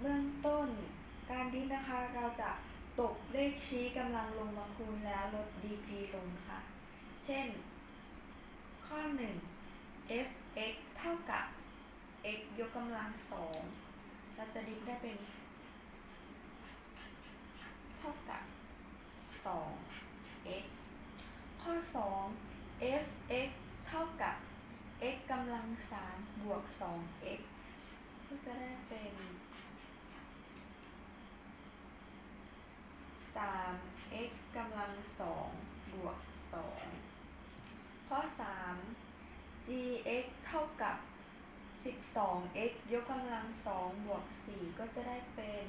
เบื้องต้น การดิฟนะคะเราจะตบเลขชี้กำลังลงมาคูณแล้วลดดีกรีลงค่ะ เช่น ข้อ 1 f x เท่ากับ x ยกกำลังสองเราจะดิ้ฟได้เป็น เท่ากับ 2x ข้อ 2 f x เท่ากับ x กำลังสามบวก 2x ก็จะได้เป็น 3x กำลังสองบวก2ข้อ 3 gx เท่ากับ 12x ยกกำลังสองบวก4ก็จะได้เป็น